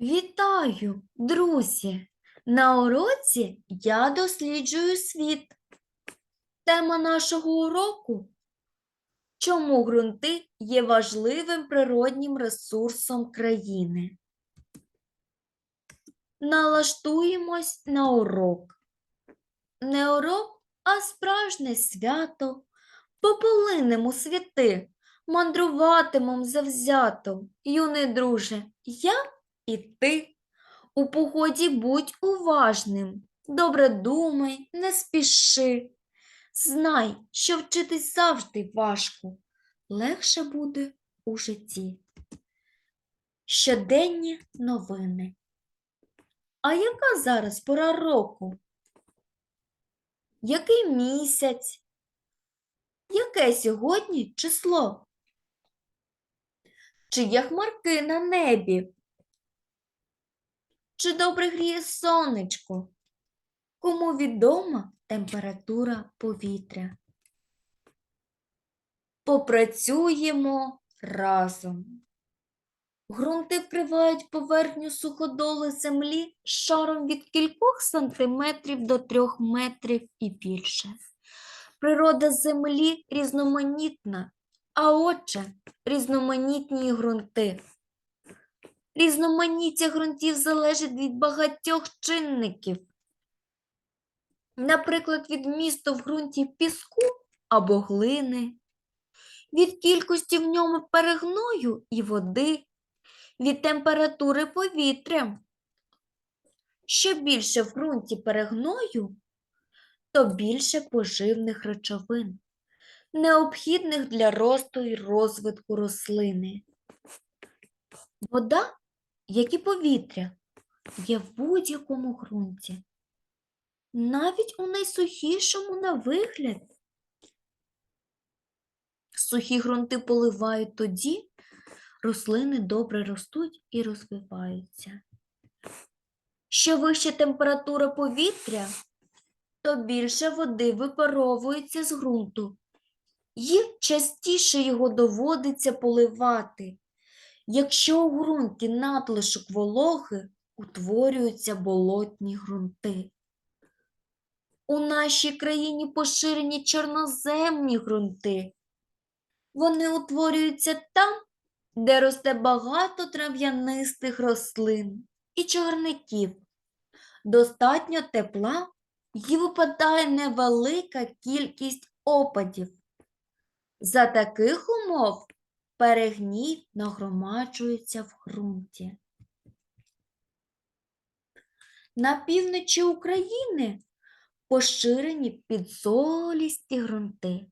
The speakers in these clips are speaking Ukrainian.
Вітаю, друзі! На уроці я досліджую світ. Тема нашого уроку Чому ґрунти є важливим природнім ресурсом країни? Налаштуємось на урок. Не урок, а справжнє свято. Пополинем у світи, мандруватимем завзято, юний друже, я і ти. У погоді будь уважним, добре думай, не спіши. Знай, що вчитись завжди важко, легше буде у житті. Щоденні новини. А яка зараз пора року? Який місяць? Яке сьогодні число? Чи є хмарки на небі? Чи добре гріє сонечко? Кому відома температура повітря? Попрацюємо разом. Грунти вкривають поверхню суходоли землі шаром від кількох сантиметрів до трьох метрів і більше. Природа землі різноманітна, а отже, різноманітні ґрунти. Різноманіття ґрунтів залежить від багатьох чинників. Наприклад, від вмісту в ґрунті піску або глини, від кількості в ньому перегною і води, від температури повітря. Що більше в ґрунті перегною, то більше поживних речовин, необхідних для росту і розвитку рослини. Вода, як і повітря, є в будь-якому ґрунті, навіть у найсухішому на вигляд. Сухі ґрунти поливають тоді, рослини добре ростуть і розвиваються. Що вища температура повітря, то більше води випаровується з ґрунту, і частіше його доводиться поливати. Якщо у ґрунті надлишок вологи, утворюються болотні ґрунти. У нашій країні поширені чорноземні ґрунти. Вони утворюються там, де росте багато трав'янистих рослин і чагарників. Достатньо тепла і випадає невелика кількість опадів. За таких умов перегній нагромаджується в ґрунті. На півночі України поширені підзолісті ґрунти.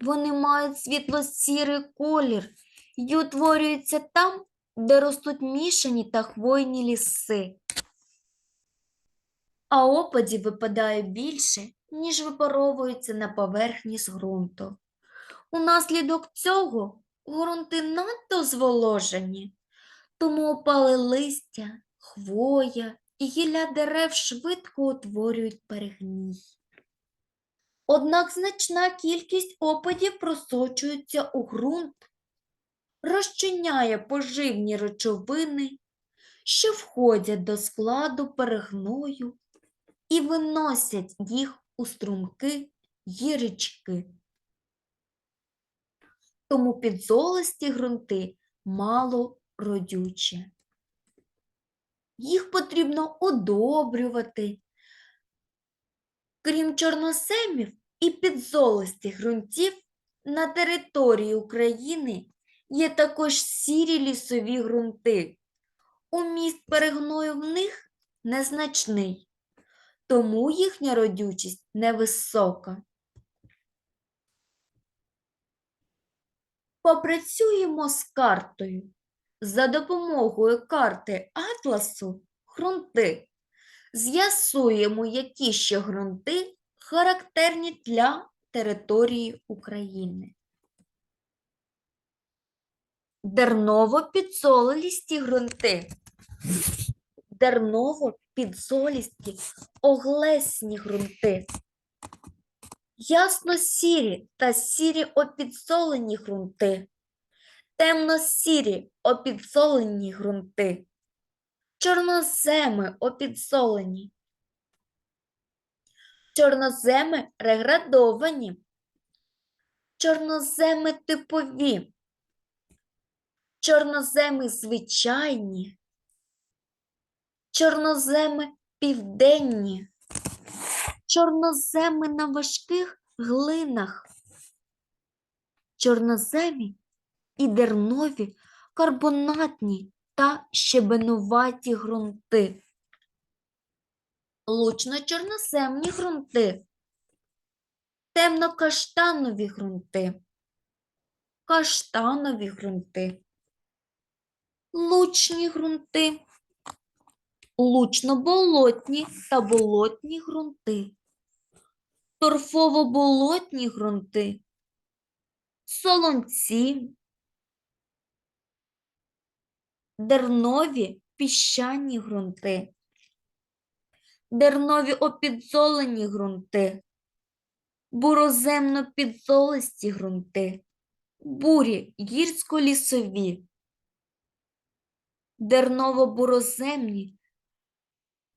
Вони мають світло-сірий колір і утворюються там, де ростуть мішані та хвойні ліси. А опадів випадає більше, ніж випаровується на поверхні з ґрунту. Унаслідок цього ґрунти надто зволожені, тому опали листя, хвоя і гілля дерев швидко утворюють перегній. Однак значна кількість опадів просочується у ґрунт, розчиняє поживні речовини, що входять до складу перегною і виносять їх у струмки й річки. Тому підзолисті ґрунти мало родючі. Їх потрібно одобрювати. Крім чорносемів і підзолистих ґрунтів, на території України є також сірі лісові ґрунти. Уміст перегною в них незначний, тому їхня родючість невисока. Попрацюємо з картою. За допомогою карти атласу ґрунти. З'ясуємо, які ще ґрунти характерні для території України. Дерново-підзолисті ґрунти. Дерново-підзолисті оглесні ґрунти. Ясно-сірі та сірі опідсолені ґрунти, темно-сірі опідсолені ґрунти, Чорноземи опідсолені. Чорноземи реградовані. Чорноземи типові. Чорноземи звичайні. Чорноземи південні. Чорноземи на важких глинах. Чорноземі і дернові карбонатні та щебенуваті ґрунти. Лучно-чорноземні ґрунти. Темно-каштанові ґрунти. Каштанові ґрунти. Лучні ґрунти. Лучно-болотні та болотні ґрунти. Торфово-болотні ґрунти. Солонці. Дернові піщані ґрунти. Дернові опідзолені ґрунти. Буроземно-підзолисті ґрунти. Бурі гірсько-лісові. Дерново-буроземні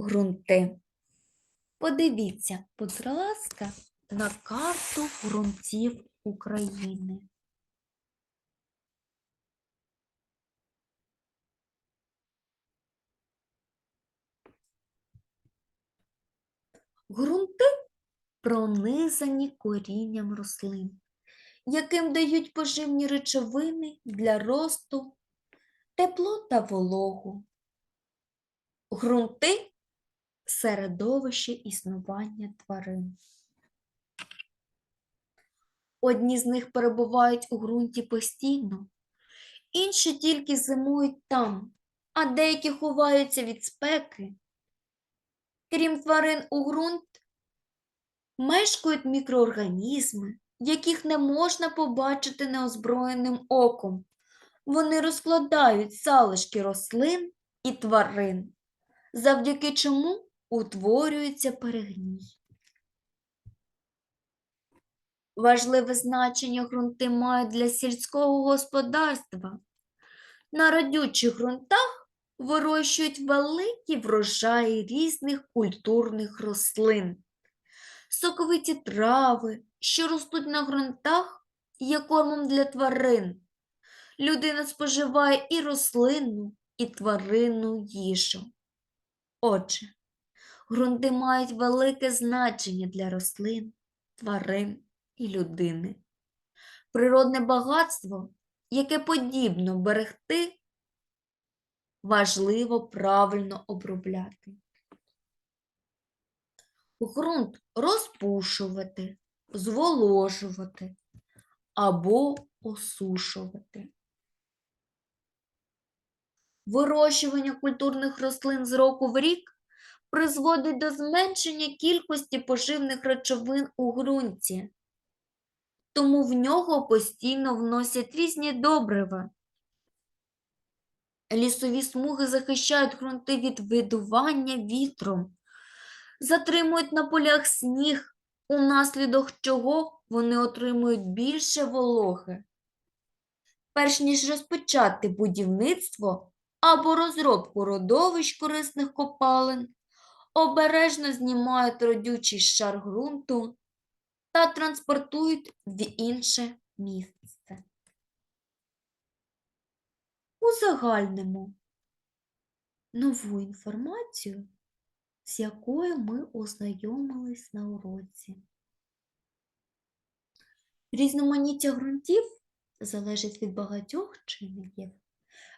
ґрунти. Подивіться, будь ласка, на карту ґрунтів України. Ґрунти пронизані корінням рослин, яким дають поживні речовини для росту, тепло та вологу. Ґрунти середовище існування тварин. Одні з них перебувають у ґрунті постійно, інші тільки зимують там, а деякі ховаються від спеки. Крім тварин у ґрунт, мешкають мікроорганізми, яких не можна побачити неозброєним оком. Вони розкладають залишки рослин і тварин, завдяки чому утворюється перегній. Важливе значення ґрунти мають для сільського господарства. На родючих ґрунтах вирощують великі врожаї різних культурних рослин. Соковиті трави, що ростуть на ґрунтах, є кормом для тварин. Людина споживає і рослинну, і тваринну їжу. Отже, ґрунти мають велике значення для рослин, тварин і людини. Природне багатство, яке подібно берегти, важливо правильно обробляти. Ґрунт розпушувати, зволожувати або осушувати. Вирощування культурних рослин з року в рік призводить до зменшення кількості поживних речовин у ґрунті, тому в нього постійно вносять різні добрива. Лісові смуги захищають ґрунти від видування вітром, затримують на полях сніг, унаслідок чого вони отримують більше вологи. Перш ніж розпочати будівництво або розробку родовищ корисних копалин, обережно знімають родючий шар ґрунту та транспортують в інше місце. Узагальнимо нову інформацію, з якою ми ознайомились на уроці. Різноманіття ґрунтів залежить від багатьох чинників.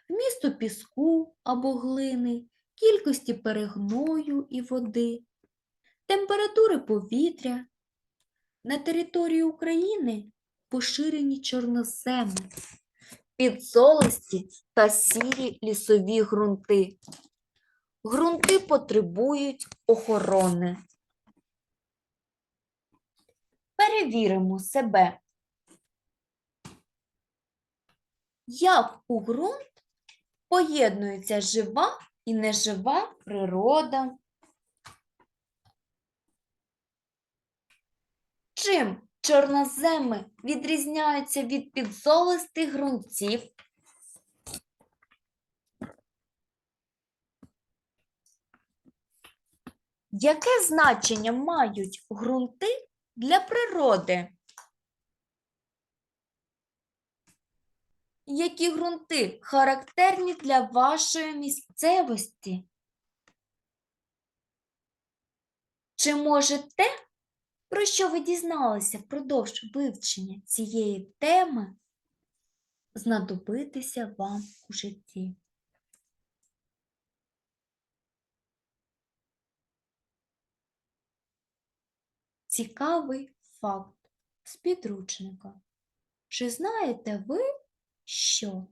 Вмісту піску або глини, кількості перегною і води, температури повітря. На території України поширені чорноземи, підзолисті та сірі лісові ґрунти. Ґрунти потребують охорони. Перевіримо себе. Як у ґрунт поєднується жива і нежива природа. Чим чорноземи відрізняються від підзолистих ґрунтів? Яке значення мають ґрунти для природи? Які ґрунти характерні для вашої місцевості? Чи може те, про що ви дізналися впродовж вивчення цієї теми, знадобитися вам у житті? Цікавий факт з підручника. Чи знаєте ви, що,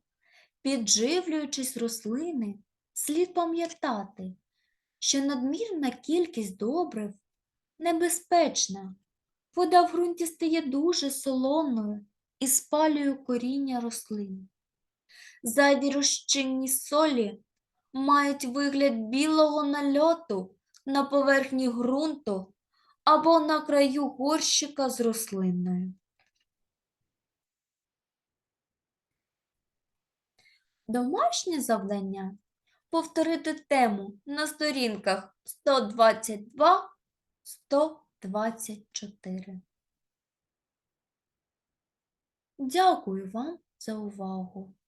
підживлюючись рослини, слід пам'ятати, що надмірна кількість добрив небезпечна. Вода в ґрунті стає дуже солоною і спалює коріння рослин. Зайві розчинні солі мають вигляд білого нальоту на поверхні ґрунту або на краю горщика з рослиною. Домашнє завдання повторити тему на сторінках 122 124. Дякую вам за увагу.